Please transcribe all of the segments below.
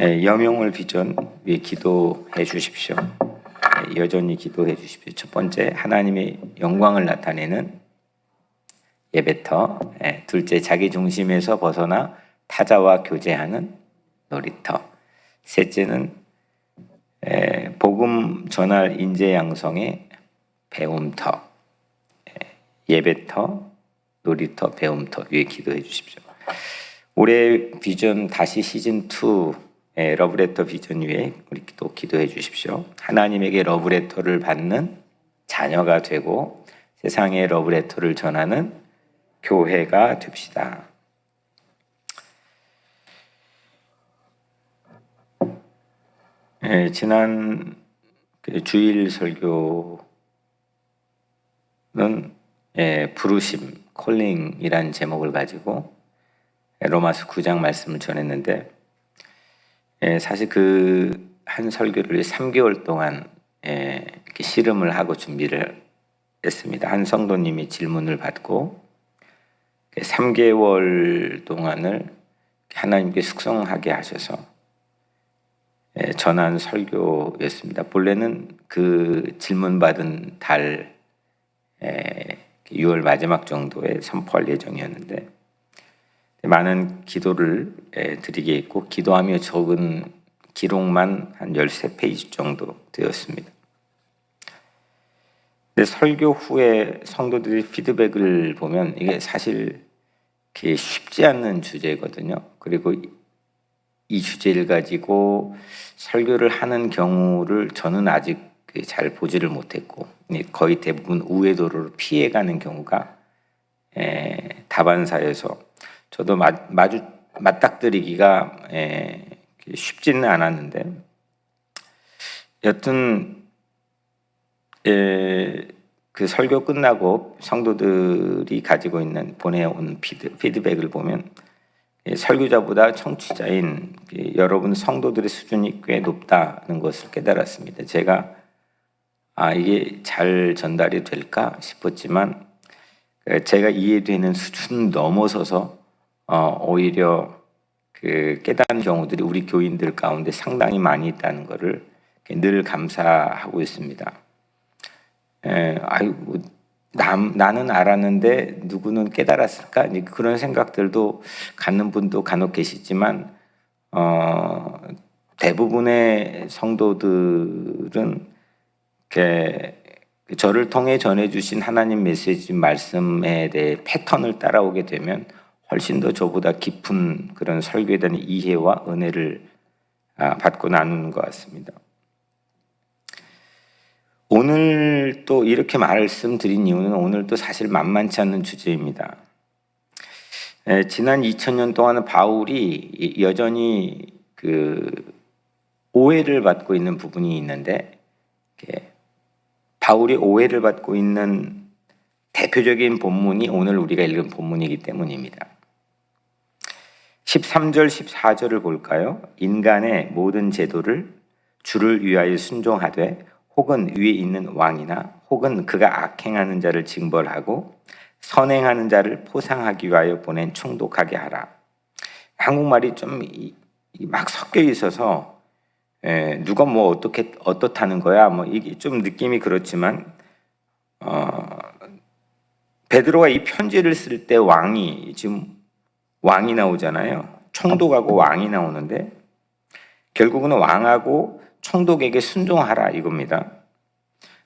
예, 여명을 비전 위해 기도해 주십시오. 예, 여전히 기도해 주십시오. 첫 번째 하나님의 영광을 나타내는 예배터. 예, 둘째 자기 중심에서 벗어나 타자와 교제하는 놀이터. 셋째는 예, 복음 전할 인재 양성의 배움터. 예, 예배터, 놀이터, 배움터 위에 기도해 주십시오. 올해 비전 다시 시즌 2 예, 러브레터 비전 위에 우리 또 기도해 주십시오. 하나님에게 러브레터를 받는 자녀가 되고 세상에 러브레터를 전하는 교회가 됩시다. 예, 지난 그 주일 설교는 예, 부르심, 콜링이란 제목을 가지고 로마서 9장 말씀을 전했는데 예, 사실 그 한 설교를 3개월 동안 예, 이렇게 씨름을 하고 준비를 했습니다. 한 성도님이 질문을 받고 3개월 동안을 하나님께 숙성하게 하셔서 예, 전한 설교였습니다. 본래는 그 질문 받은 달 예, 6월 마지막 정도에 선포할 예정이었는데 많은 기도를 예, 드리겠고 기도하며 적은 기록만 한 13페이지 정도 되었습니다. 근데 설교 후에 성도들이 피드백을 보면 이게 사실 쉽지 않는 주제거든요. 그리고 이 주제를 가지고 설교를 하는 경우를 저는 아직 잘 보지를 못했고 거의 대부분 우회도로를 피해가는 경우가 다반사에서 저도 마주 맞닥뜨리기가 쉽지는 않았는데 여튼 에, 그 설교 끝나고 성도들이 가지고 있는 보내온 피드, 피드백을 보면 설교자보다 청취자인 여러분 성도들의 수준이 꽤 높다는 것을 깨달았습니다. 제가 아 이게 잘 전달이 될까 싶었지만 제가 이해되는 수준 넘어서서 어, 오히려 그 깨닫는 경우들이 우리 교인들 가운데 상당히 많이 있다는 것을 늘 감사하고 있습니다. 에, 아유, 뭐, 남, 나는 알았는데 누구는 깨달았을까? 그런 생각들도 갖는 분도 간혹 계시지만, 어, 대부분의 성도들은 이렇게 저를 통해 전해주신 하나님 메시지 말씀에 대해 패턴을 따라오게 되면 훨씬 더 저보다 깊은 그런 설교에 대한 이해와 은혜를 아, 받고 나누는 것 같습니다. 오늘 또 이렇게 말씀드린 이유는 오늘 또 사실 만만치 않은 주제입니다. 지난 2000년 동안은 바울이 여전히 그 오해를 받고 있는 부분이 있는데 바울이 오해를 받고 있는 대표적인 본문이 오늘 우리가 읽은 본문이기 때문입니다. 13절 14절을 볼까요? 인간의 모든 제도를 주를 위하여 순종하되 혹은 위에 있는 왕이나 혹은 그가 악행하는 자를 징벌하고 선행하는 자를 포상하기 위하여 보낸 총독하게 하라. 한국말이 좀 막 섞여 있어서 에, 누가 뭐 어떻게 어떻다는 거야 뭐 이게 좀 느낌이 그렇지만 어, 베드로가 이 편지를 쓸 때 왕이 지금 왕이 나오잖아요. 총독하고 왕이 나오는데 결국은 왕하고 총독에게 순종하라 이겁니다.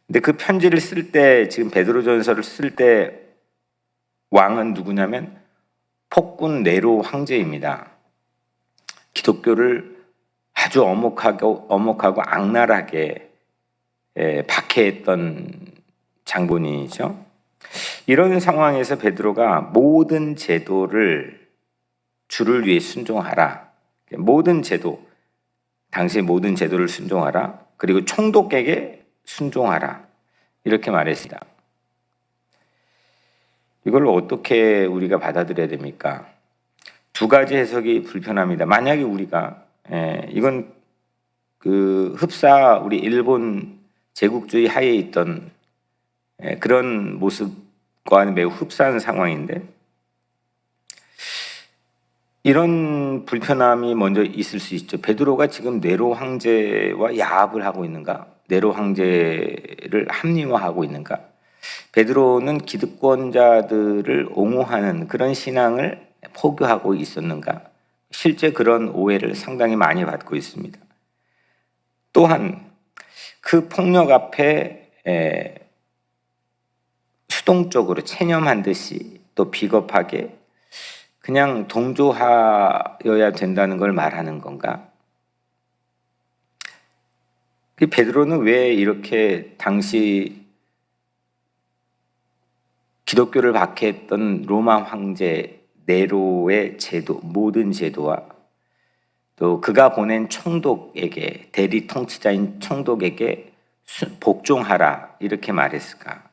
근데 그 편지를 쓸 때 지금 베드로전서를 쓸 때 왕은 누구냐면 폭군 네로 황제입니다. 기독교를 아주 어목하고 어목하고 악랄하게 예, 박해했던 장본인이죠. 이런 상황에서 베드로가 모든 제도를 주를 위해 순종하라. 모든 제도, 당시의 모든 제도를 순종하라. 그리고 총독에게 순종하라. 이렇게 말했습니다. 이걸 어떻게 우리가 받아들여야 됩니까? 두 가지 해석이 불편합니다. 만약에 우리가 예, 이건 그 흡사 우리 일본 제국주의 하에 있던 예, 그런 모습과는 매우 흡사한 상황인데 이런 불편함이 먼저 있을 수 있죠. 베드로가 지금 네로 황제와 야합을 하고 있는가? 네로 황제를 합리화하고 있는가? 베드로는 기득권자들을 옹호하는 그런 신앙을 포교하고 있었는가? 실제 그런 오해를 상당히 많이 받고 있습니다. 또한 그 폭력 앞에 에, 수동적으로 체념한 듯이 또 비겁하게 그냥 동조하여야 된다는 걸 말하는 건가? 그 베드로는 왜 이렇게 당시 기독교를 박해했던 로마 황제 네로의 제도, 모든 제도와 또 그가 보낸 총독에게 대리 통치자인 총독에게 수- 복종하라 이렇게 말했을까?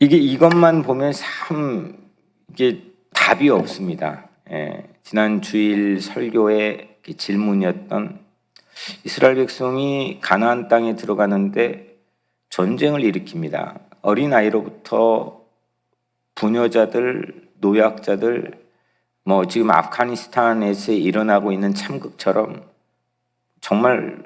이게 이것만 보면 참 이게 답이 없습니다. 예, 지난 주일 설교의 그 질문이었던 이스라엘 백성이 가나안 땅에 들어가는데 전쟁을 일으킵니다. 어린 아이로부터 부녀자들, 노약자들, 뭐 지금 아프가니스탄에서 일어나고 있는 참극처럼 정말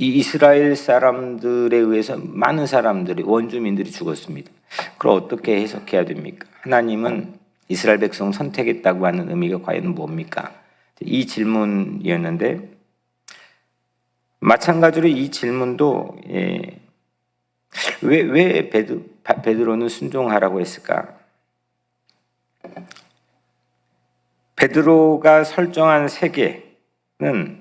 이이 이스라엘 사람들에 의해서 많은 사람들이 원주민들이 죽었습니다. 그걸 어떻게 해석해야 됩니까? 하나님은 이스라엘 백성 선택했다고 하는 의미가 과연 뭡니까? 이 질문이었는데 마찬가지로 이 질문도 예, 왜, 왜 베드, 바- 베드로는 순종하라고 했을까? 베드로가 설정한 세계는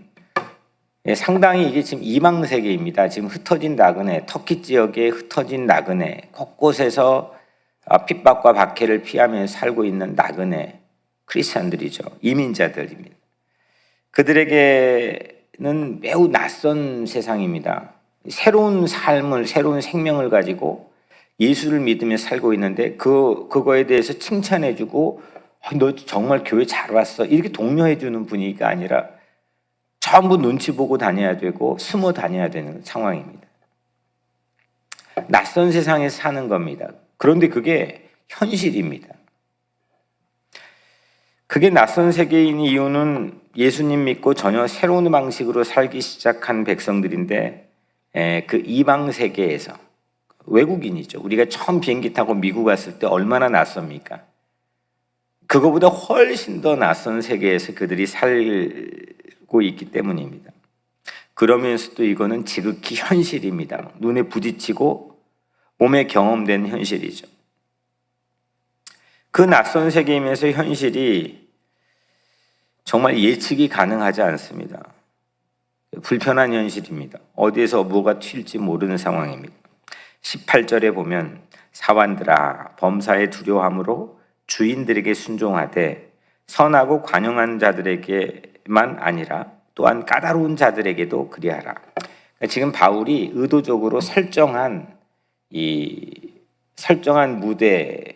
예, 상당히 이게 지금 이방 세계입니다. 지금 흩어진 나그네, 터키 지역에 흩어진 나그네, 곳곳에서 아, 핍박과 박해를 피하면서 살고 있는 나그네 크리스천들이죠. 이민자들입니다. 그들에게는 매우 낯선 세상입니다. 새로운 삶을, 새로운 생명을 가지고 예수를 믿으며 살고 있는데 그, 그거에 대해서 칭찬해주고 어, 너 정말 교회 잘 왔어. 이렇게 독려해주는 분위기가 아니라 전부 눈치 보고 다녀야 되고 숨어 다녀야 되는 상황입니다. 낯선 세상에 사는 겁니다. 그런데 그게 현실입니다. 그게 낯선 세계인 이유는 예수님 믿고 전혀 새로운 방식으로 살기 시작한 백성들인데 에, 그 이방 세계에서 외국인이죠. 우리가 처음 비행기 타고 미국 갔을 때 얼마나 낯섭니까? 그거보다 훨씬 더 낯선 세계에서 그들이 살 고 있기 때문입니다. 그러면서도 이거는 지극히 현실입니다. 눈에 부딪히고 몸에 경험된 현실이죠. 그 낯선 세계이면서 현실이 정말 예측이 가능하지 않습니다. 불편한 현실입니다. 어디에서 뭐가 튈지 모르는 상황입니다. 18절에 보면 사환들아 범사의 두려움으로 주인들에게 순종하되 선하고 관용한 자들에게 만 아니라 또한 까다로운 자들에게도 그리하라. 그러니까 지금 바울이 의도적으로 설정한 이 설정한 무대에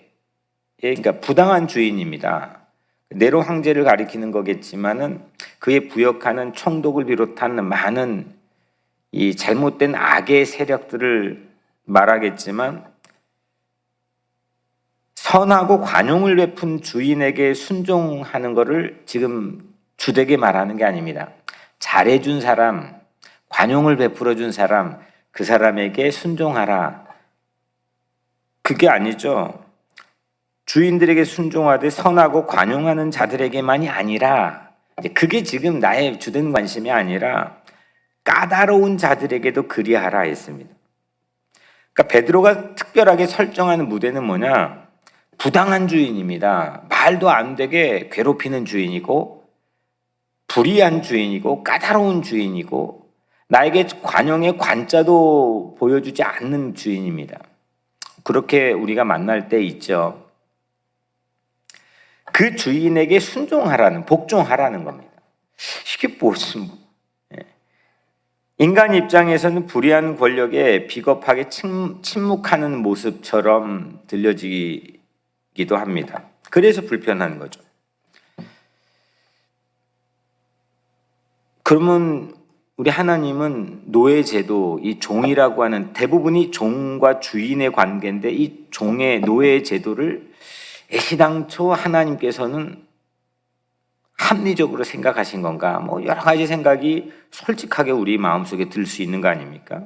그러니까 부당한 주인입니다. 네로 황제를 가리키는 거겠지만은 그에 부역하는 총독을 비롯한 많은 이 잘못된 악의 세력들을 말하겠지만 선하고 관용을 베푼 주인에게 순종하는 것을 지금 주되게 말하는 게 아닙니다. 잘해준 사람, 관용을 베풀어 준 사람, 그 사람에게 순종하라. 그게 아니죠. 주인들에게 순종하되 선하고 관용하는 자들에게만이 아니라 그게 지금 나의 주된 관심이 아니라 까다로운 자들에게도 그리하라 했습니다. 그러니까 베드로가 특별하게 설정하는 무대는 뭐냐? 부당한 주인입니다. 말도 안 되게 괴롭히는 주인이고 불의한 주인이고 까다로운 주인이고 나에게 관용의 관자도 보여주지 않는 주인입니다. 그렇게 우리가 만날 때 있죠. 그 주인에게 순종하라는 복종하라는 겁니다. 이게 무슨 예. 인간 입장에서는 불의한 권력에 비겁하게 침, 침묵하는 모습처럼 들려지기도 합니다. 그래서 불편한 거죠. 그러면 우리 하나님은 노예 제도, 이 종이라고 하는 대부분이 종과 주인의 관계인데 이 종의 노예 제도를 애시당초 하나님께서는 합리적으로 생각하신 건가? 뭐 여러 가지 생각이 솔직하게 우리 마음속에 들 수 있는 거 아닙니까?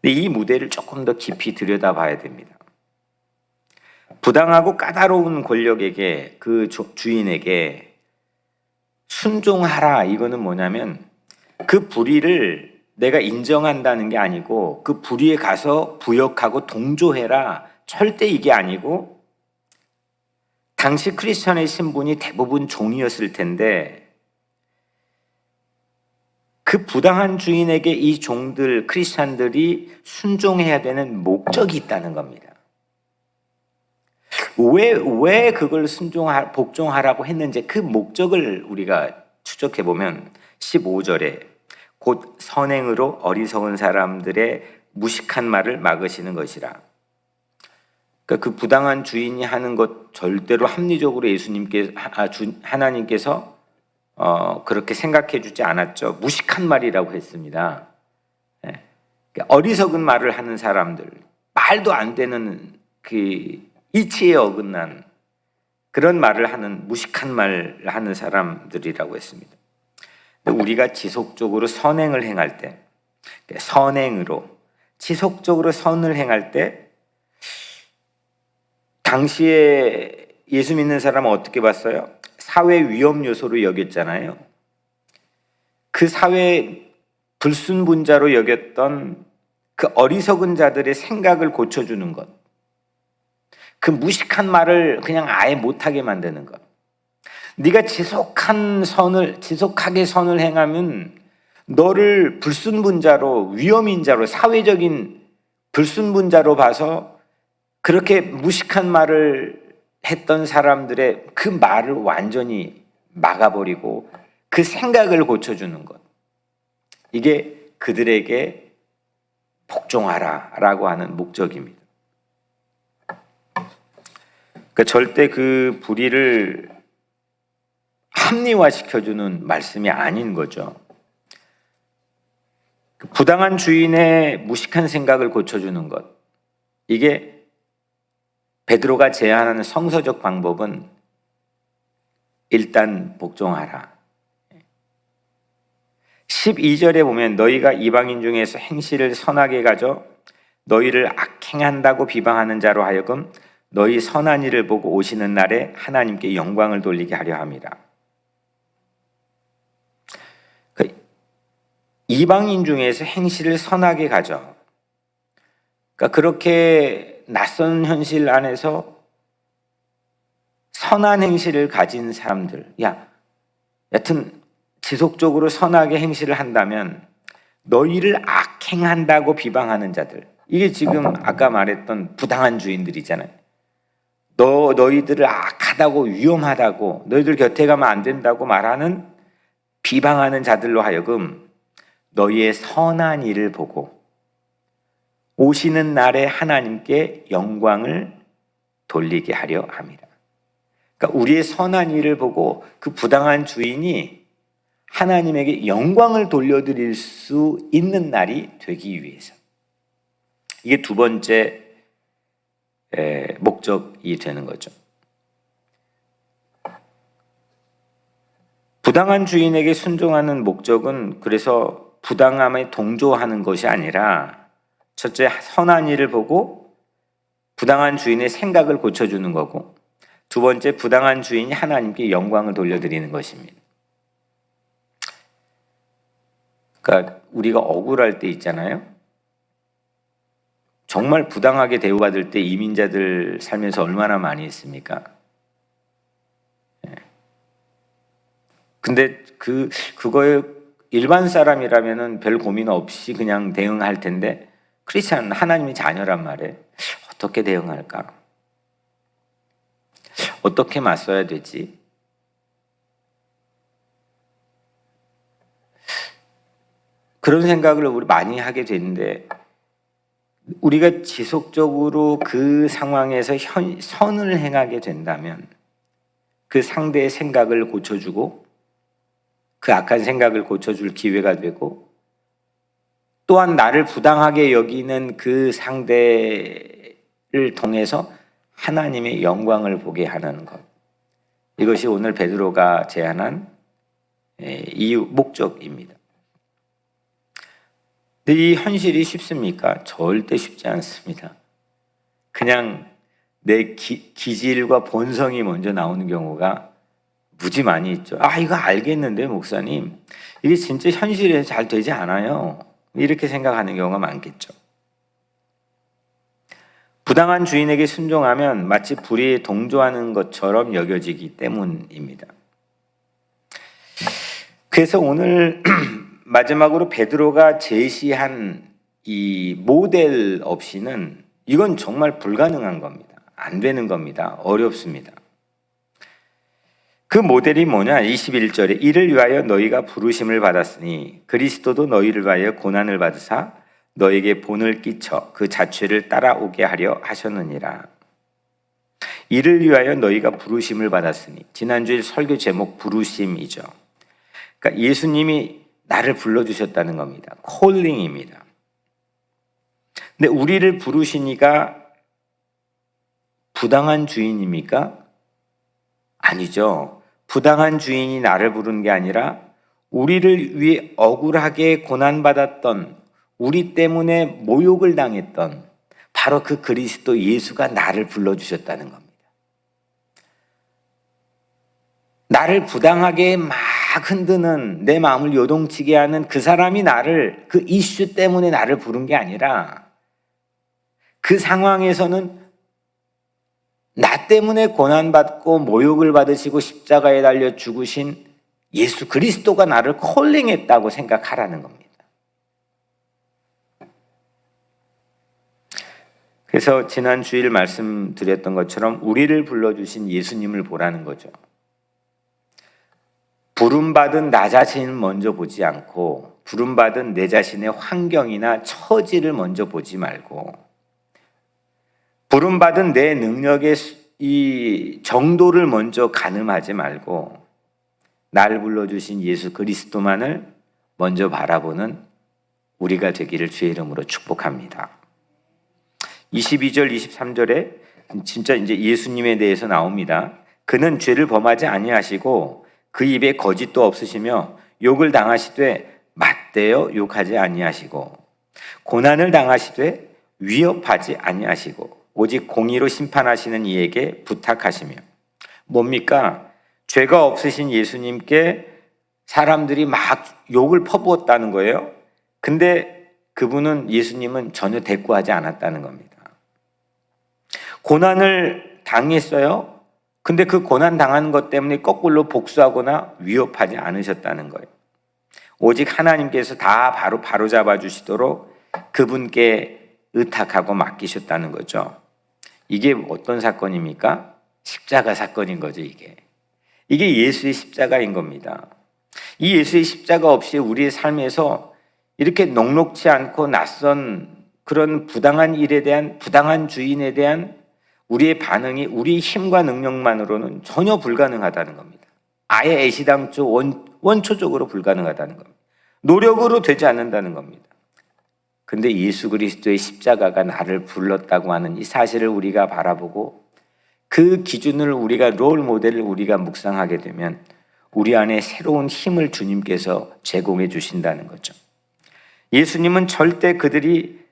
근데 이 무대를 조금 더 깊이 들여다봐야 됩니다. 부당하고 까다로운 권력에게 그 주- 주인에게 순종하라 이거는 뭐냐면 그 불의를 내가 인정한다는 게 아니고 그 불의에 가서 부역하고 동조해라 절대 이게 아니고 당시 크리스천의 신분이 대부분 종이었을 텐데 그 부당한 주인에게 이 종들 크리스천들이 순종해야 되는 목적이 있다는 겁니다. 왜, 왜 그걸 순종하, 복종하라고 했는지 그 목적을 우리가 추적해 보면 15절에 곧 선행으로 어리석은 사람들의 무식한 말을 막으시는 것이라. 그러니까 그 부당한 주인이 하는 것 절대로 합리적으로 예수님께 아, 주, 하나님께서 어, 그렇게 생각해 주지 않았죠. 무식한 말이라고 했습니다. 예. 그러니까 어리석은 말을 하는 사람들, 말도 안 되는 그 이치에 어긋난 그런 말을 하는 무식한 말을 하는 사람들이라고 했습니다. 우리가 지속적으로 선행을 행할 때, 선행으로 지속적으로 선을 행할 때, 당시에 예수 믿는 사람은 어떻게 봤어요? 사회 위험 요소로 여겼잖아요. 그 사회 불순분자로 여겼던 그 어리석은 자들의 생각을 고쳐주는 것. 그 무식한 말을 그냥 아예 못하게 만드는 것. 네가 지속한 선을 지속하게 선을 행하면 너를 불순분자로 위험인 자로 사회적인 불순분자로 봐서 그렇게 무식한 말을 했던 사람들의 그 말을 완전히 막아버리고 그 생각을 고쳐주는 것. 이게 그들에게 복종하라 라고 하는 목적입니다. 그러니까 절대 그 불의를 합리화시켜주는 말씀이 아닌 거죠. 그 부당한 주인의 무식한 생각을 고쳐주는 것. 이게 베드로가 제안하는 성서적 방법은 일단 복종하라. 12절에 보면 너희가 이방인 중에서 행실을 선하게 가져 너희를 악행한다고 비방하는 자로 하여금 너희 선한 일을 보고 오시는 날에 하나님께 영광을 돌리게 하려 함이라. 그 이방인 중에서 행실을 선하게 가져. 그러니까 그렇게 낯선 현실 안에서 선한 행실을 가진 사람들, 야, 여튼 지속적으로 선하게 행실을 한다면 너희를 악행한다고 비방하는 자들, 이게 지금 아까 말했던 부당한 주인들이잖아요. 너 너희들을 악하다고 위험하다고 너희들 곁에 가면 안 된다고 말하는 비방하는 자들로 하여금 너희의 선한 일을 보고 오시는 날에 하나님께 영광을 돌리게 하려 합니다. 그러니까 우리의 선한 일을 보고 그 부당한 주인이 하나님에게 영광을 돌려드릴 수 있는 날이 되기 위해서. 이게 두 번째 에, 목적이 되는 거죠. 부당한 주인에게 순종하는 목적은 그래서 부당함에 동조하는 것이 아니라 첫째 선한 일을 보고 부당한 주인의 생각을 고쳐주는 거고 두 번째 부당한 주인이 하나님께 영광을 돌려드리는 것입니다. 그러니까 우리가 억울할 때 있잖아요. 정말 부당하게 대우받을 때 이민자들 살면서 얼마나 많이 했습니까? 예. 근데 그 그거에 일반 사람이라면은 별 고민 없이 그냥 대응할 텐데 크리스찬 하나님의 자녀란 말에 어떻게 대응할까? 어떻게 맞서야 되지? 그런 생각을 우리 많이 하게 되는데 우리가 지속적으로 그 상황에서 현, 선을 행하게 된다면 그 상대의 생각을 고쳐주고 그 악한 생각을 고쳐줄 기회가 되고 또한 나를 부당하게 여기는 그 상대를 통해서 하나님의 영광을 보게 하는 것. 이것이 오늘 베드로가 제안한 예, 이유 목적입니다. 근데 이 현실이 쉽습니까? 절대 쉽지 않습니다. 그냥 내 기, 기질과 본성이 먼저 나오는 경우가 무지 많이 있죠. 아, 이거 알겠는데, 목사님. 이게 진짜 현실에 잘 되지 않아요. 이렇게 생각하는 경우가 많겠죠. 부당한 주인에게 순종하면 마치 불의에 동조하는 것처럼 여겨지기 때문입니다. 그래서 오늘 마지막으로 베드로가 제시한 이 모델 없이는 이건 정말 불가능한 겁니다. 안 되는 겁니다. 어렵습니다. 그 모델이 뭐냐? 21절에 이를 위하여 너희가 부르심을 받았으니 그리스도도 너희를 위하여 고난을 받으사 너에게 본을 끼쳐 그 자취를 따라오게 하려 하셨느니라. 이를 위하여 너희가 부르심을 받았으니 지난주일 설교 제목 부르심이죠. 그러니까 예수님이 나를 불러주셨다는 겁니다. 콜링입니다. 근데 우리를 부르시니까 부당한 주인입니까? 아니죠. 부당한 주인이 나를 부른 게 아니라 우리를 위해 억울하게 고난받았던 우리 때문에 모욕을 당했던 바로 그 그리스도 예수가 나를 불러주셨다는 겁니다. 나를 부당하게 막 흔드는 내 마음을 요동치게 하는 그 사람이 나를 그 이슈 때문에 나를 부른 게 아니라 그 상황에서는 나 때문에 고난받고 모욕을 받으시고 십자가에 달려 죽으신 예수 그리스도가 나를 콜링했다고 생각하라는 겁니다. 그래서 지난 주일 말씀드렸던 것처럼 우리를 불러주신 예수님을 보라는 거죠. 부름받은 나 자신을 먼저 보지 않고 부름받은 내 자신의 환경이나 처지를 먼저 보지 말고 부름받은 내 능력의 이 정도를 먼저 가늠하지 말고 날 불러주신 예수 그리스도만을 먼저 바라보는 우리가 되기를 주의 이름으로 축복합니다. 22절, 23절에 진짜 이제 예수님에 대해서 나옵니다. 그는 죄를 범하지 아니하시고 그 입에 거짓도 없으시며 욕을 당하시되 맞대어 욕하지 아니하시고 고난을 당하시되 위협하지 아니하시고 오직 공의로 심판하시는 이에게 부탁하시며 뭡니까? 죄가 없으신 예수님께 사람들이 막 욕을 퍼부었다는 거예요. 근데 그분은 예수님은 전혀 대꾸하지 않았다는 겁니다. 고난을 당했어요. 근데 그 고난 당하는 것 때문에 거꾸로 복수하거나 위협하지 않으셨다는 거예요. 오직 하나님께서 다 바로 바로 잡아 주시도록 그분께 의탁하고 맡기셨다는 거죠. 이게 어떤 사건입니까? 십자가 사건인 거죠, 이게. 이게 예수의 십자가인 겁니다. 이 예수의 십자가 없이 우리의 삶에서 이렇게 녹록치 않고 낯선 그런 부당한 일에 대한 부당한 주인에 대한 우리의 반응이 우리 힘과 능력만으로는 전혀 불가능하다는 겁니다. 아예 애시당초 원, 원초적으로 불가능하다는 겁니다. 노력으로 되지 않는다는 겁니다. 근데 예수 그리스도의 십자가가 나를 불렀다고 하는 이 사실을 우리가 바라보고 그 기준을 우리가 롤 모델을 우리가 묵상하게 되면 우리 안에 새로운 힘을 주님께서 제공해 주신다는 거죠. 예수님은 절대 그들이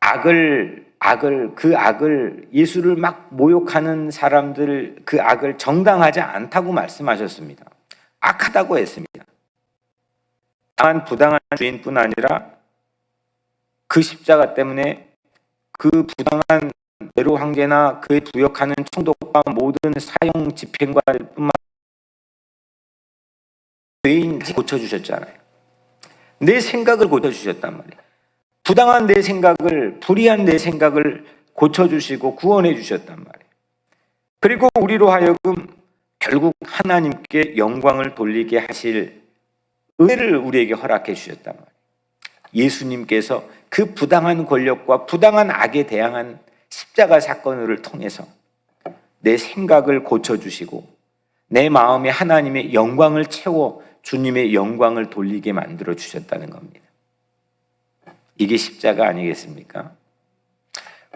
악을 악을 그 악을 예수를 막 모욕하는 사람들 그 악을 정당하지 않다고 말씀하셨습니다. 악하다고 했습니다. 다만 부당한 주인뿐 아니라 그 십자가 때문에 그 부당한 네로 황제나 그에 부역하는 총독과 모든 사형 집행관뿐만 죄인 고쳐주셨잖아요. 내 생각을 고쳐주셨단 말이에요. 부당한 내 생각을, 불의한 내 생각을 고쳐주시고 구원해 주셨단 말이에요. 그리고 우리로 하여금 결국 하나님께 영광을 돌리게 하실 은혜를 우리에게 허락해 주셨단 말이에요. 예수님께서 그 부당한 권력과 부당한 악에 대항한 십자가 사건을 통해서 내 생각을 고쳐주시고 내 마음에 하나님의 영광을 채워 주님의 영광을 돌리게 만들어 주셨다는 겁니다. 이게 십자가 아니겠습니까?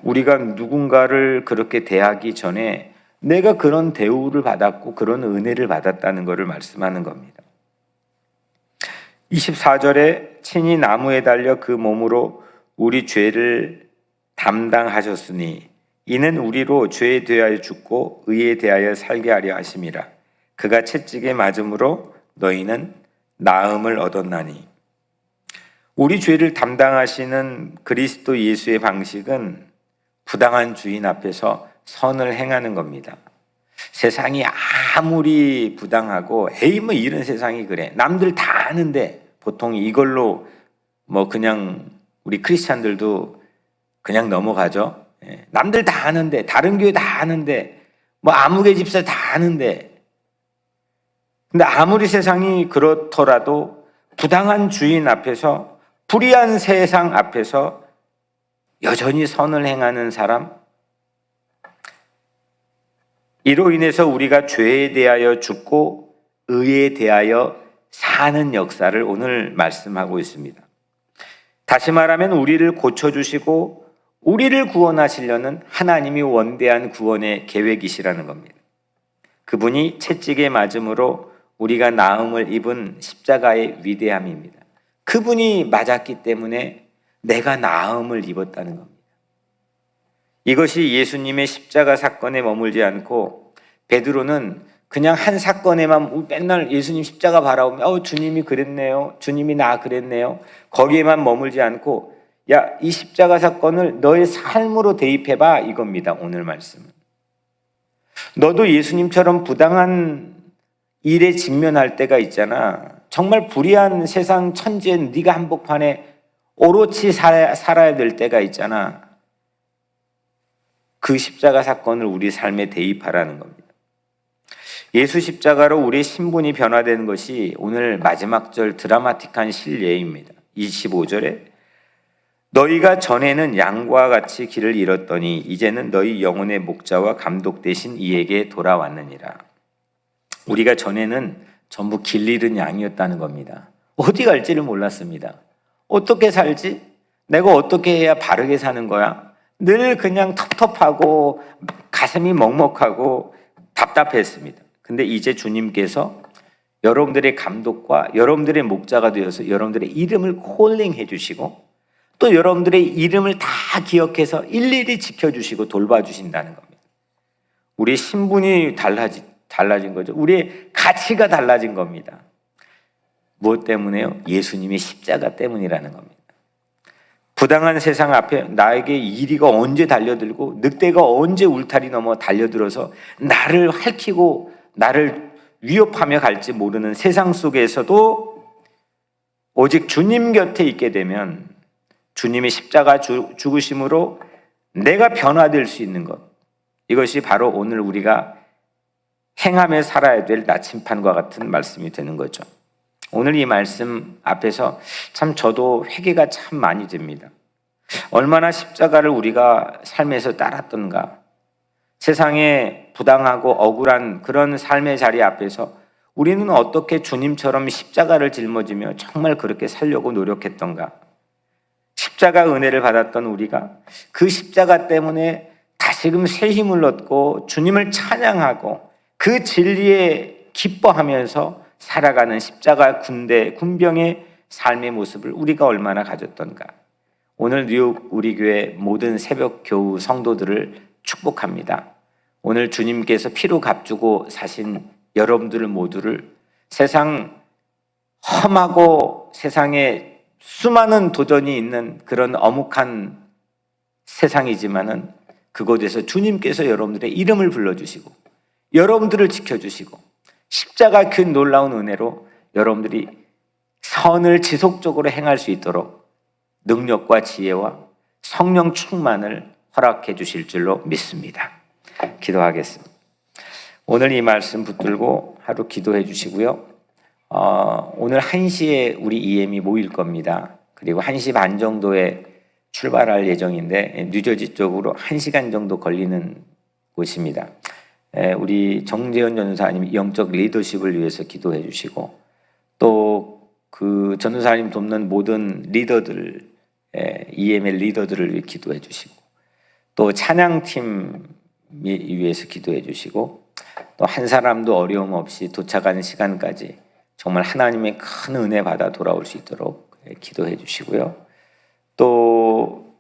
우리가 누군가를 그렇게 대하기 전에 내가 그런 대우를 받았고 그런 은혜를 받았다는 것을 말씀하는 겁니다. 24절에 친히 나무에 달려 그 몸으로 우리 죄를 담당하셨으니 이는 우리로 죄에 대하여 죽고 의에 대하여 살게 하려 하심이라. 그가 채찍에 맞음으로 너희는 나음을 얻었나니. 우리 죄를 담당하시는 그리스도 예수의 방식은 부당한 주인 앞에서 선을 행하는 겁니다. 세상이 아무리 부당하고 에이 뭐 이런 세상이 그래 남들 다 아는데 보통 이걸로 뭐 그냥 우리 크리스찬들도 그냥 넘어가죠. 예. 남들 다 아는데 다른 교회 다 아는데 뭐 아무개 집사 다 아는데 근데 아무리 세상이 그렇더라도 부당한 주인 앞에서 불의한 세상 앞에서 여전히 선을 행하는 사람 이로 인해서 우리가 죄에 대하여 죽고 의에 대하여 사는 역사를 오늘 말씀하고 있습니다. 다시 말하면 우리를 고쳐주시고 우리를 구원하시려는 하나님이 원대한 구원의 계획이시라는 겁니다. 그분이 채찍에 맞음으로 우리가 나음을 입은 십자가의 위대함입니다. 그분이 맞았기 때문에 내가 나음을 입었다는 겁니다. 이것이 예수님의 십자가 사건에 머물지 않고 베드로는 그냥 한 사건에만 맨날 예수님 십자가 바라보면 어 주님이 그랬네요. 주님이 나 그랬네요. 거기에만 머물지 않고 야 이 십자가 사건을 너의 삶으로 대입해 봐 이겁니다. 오늘 말씀은. 너도 예수님처럼 부당한 일에 직면할 때가 있잖아. 정말 불의한 세상 천지에 네가 한복판에 오롯이 살아야, 살아야 될 때가 있잖아. 그 십자가 사건을 우리 삶에 대입하라는 겁니다. 예수 십자가로 우리의 신분이 변화되는 것이 오늘 마지막 절 드라마틱한 실례입니다. 25절에 너희가 전에는 양과 같이 길을 잃었더니 이제는 너희 영혼의 목자와 감독 대신 이에게 돌아왔느니라. 우리가 전에는 전부 길 잃은 양이었다는 겁니다. 어디 갈지를 몰랐습니다. 어떻게 살지? 내가 어떻게 해야 바르게 사는 거야? 늘 그냥 텁텁하고 가슴이 먹먹하고 답답했습니다. 근데 이제 주님께서 여러분들의 감독과 여러분들의 목자가 되어서 여러분들의 이름을 콜링해 주시고 또 여러분들의 이름을 다 기억해서 일일이 지켜주시고 돌봐주신다는 겁니다. 우리 신분이 달라지, 달라진 거죠. 우리의 가치가 달라진 겁니다. 무엇 때문에요? 예수님의 십자가 때문이라는 겁니다. 부당한 세상 앞에 나에게 이리가 언제 달려들고 늑대가 언제 울타리 넘어 달려들어서 나를 핥히고 나를 위협하며 갈지 모르는 세상 속에서도 오직 주님 곁에 있게 되면 주님의 십자가 죽으심으로 내가 변화될 수 있는 것. 이것이 바로 오늘 우리가 행함에 살아야 될 나침판과 같은 말씀이 되는 거죠. 오늘 이 말씀 앞에서 참 저도 회개가 참 많이 됩니다. 얼마나 십자가를 우리가 삶에서 따랐던가. 세상에 부당하고 억울한 그런 삶의 자리 앞에서 우리는 어떻게 주님처럼 십자가를 짊어지며 정말 그렇게 살려고 노력했던가. 십자가 은혜를 받았던 우리가 그 십자가 때문에 다시금 새 힘을 얻고 주님을 찬양하고 그 진리에 기뻐하면서 살아가는 십자가 군대, 군병의 삶의 모습을 우리가 얼마나 가졌던가. 오늘 뉴욕 우리 교회 모든 새벽 교우 성도들을 축복합니다. 오늘 주님께서 피로 값주고 사신 여러분들 모두를 세상 험하고 세상에 수많은 도전이 있는 그런 어묵한 세상이지만은 그곳에서 주님께서 여러분들의 이름을 불러주시고 여러분들을 지켜주시고 십자가 그 놀라운 은혜로 여러분들이 선을 지속적으로 행할 수 있도록 능력과 지혜와 성령 충만을 허락해 주실 줄로 믿습니다. 기도하겠습니다. 오늘 이 말씀 붙들고 하루 기도해 주시고요. 어, 오늘 1시에 우리 EM이 모일 겁니다. 그리고 1시 반 정도에 출발할 예정인데 뉴저지 쪽으로 1시간 정도 걸리는 곳입니다. 우리 정재현 전사님 영적 리더십을 위해서 기도해 주시고 또 그 전도사님 돕는 모든 리더들, 예, EML 리더들을 위해 기도해 주시고 또 찬양팀 위해서 기도해 주시고 또 한 사람도 어려움 없이 도착하는 시간까지 정말 하나님의 큰 은혜 받아 돌아올 수 있도록 예, 기도해 주시고요.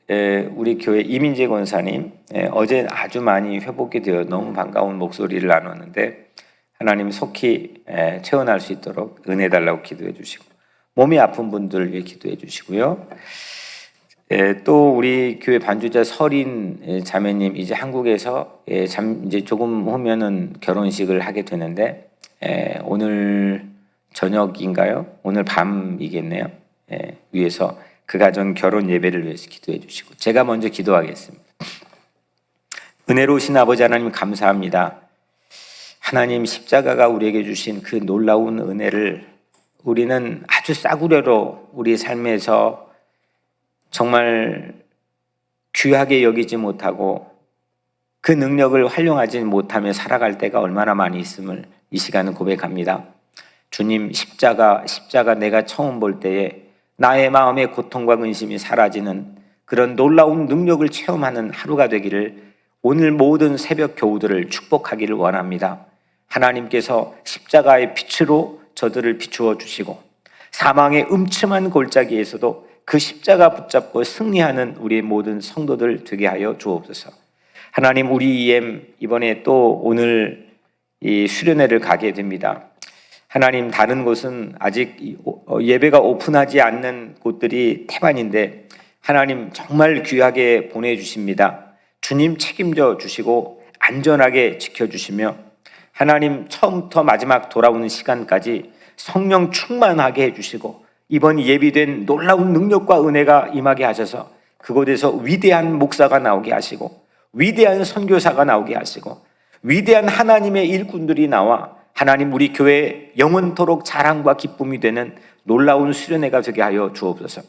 우리 교회 이민재 권사님 예, 어제 아주 많이 회복이 되어 너무 반가운 목소리를 나눴는데 하나님 속히 예, 체온할 수 있도록 은혜 달라고 기도해 주시고 몸이 아픈 분들을 위해 기도해 주시고요. 예, 또 우리 교회 반주자 설인 예, 자매님 이제 한국에서 이제 조금 후면은 결혼식을 하게 되는데 예, 오늘 저녁인가요? 오늘 밤이겠네요. 예, 위해서 그 가정 결혼 예배를 위해서 기도해 주시고 제가 먼저 기도하겠습니다. 은혜로우신 아버지 하나님 감사합니다. 하나님 십자가가 우리에게 주신 그 놀라운 은혜를 우리는 아주 싸구려로 우리 삶에서 정말 귀하게 여기지 못하고 그 능력을 활용하지 못하며 살아갈 때가 얼마나 많이 있음을 이 시간은 고백합니다. 주님 십자가 십자가 내가 처음 볼 때에 나의 마음의 고통과 근심이 사라지는 그런 놀라운 능력을 체험하는 하루가 되기를 오늘 모든 새벽 교우들을 축복하기를 원합니다. 하나님께서 십자가의 빛으로 저들을 비추어 주시고 사망의 음침한 골짜기에서도 그 십자가 붙잡고 승리하는 우리의 모든 성도들 되게 하여 주옵소서. 하나님 우리 EM 이번에 또 오늘 이 수련회를 가게 됩니다. 하나님 다른 곳은 아직 어, 예배가 오픈하지 않는 곳들이 태반인데 하나님 정말 귀하게 보내주십니다. 주님 책임져 주시고 안전하게 지켜주시며 하나님 처음부터 마지막 돌아오는 시간까지 성령 충만하게 해주시고 이번 예비된 놀라운 능력과 은혜가 임하게 하셔서 그곳에서 위대한 목사가 나오게 하시고 위대한 선교사가 나오게 하시고 위대한 하나님의 일꾼들이 나와 하나님 우리 교회 영원토록 자랑과 기쁨이 되는 놀라운 수련회가 되게 하여 주옵소서.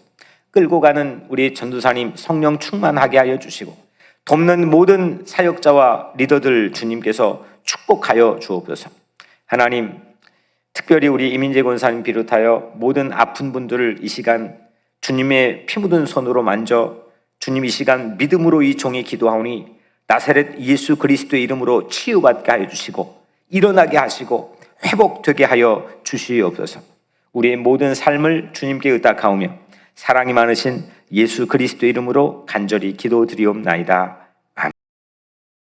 끌고 가는 우리 전도사님 성령 충만하게 하여 주시고 돕는 모든 사역자와 리더들 주님께서 축복하여 주옵소서. 하나님 특별히 우리 이민재 권사님 비롯하여 모든 아픈 분들을 이 시간 주님의 피 묻은 손으로 만져 주님 이 시간 믿음으로 이 종이 기도하오니 나사렛 예수 그리스도의 이름으로 치유받게 하여 주시고 일어나게 하시고 회복되게 하여 주시옵소서. 우리의 모든 삶을 주님께 의탁하오며 사랑이 많으신 예수 그리스도 이름으로 간절히 기도드리옵나이다.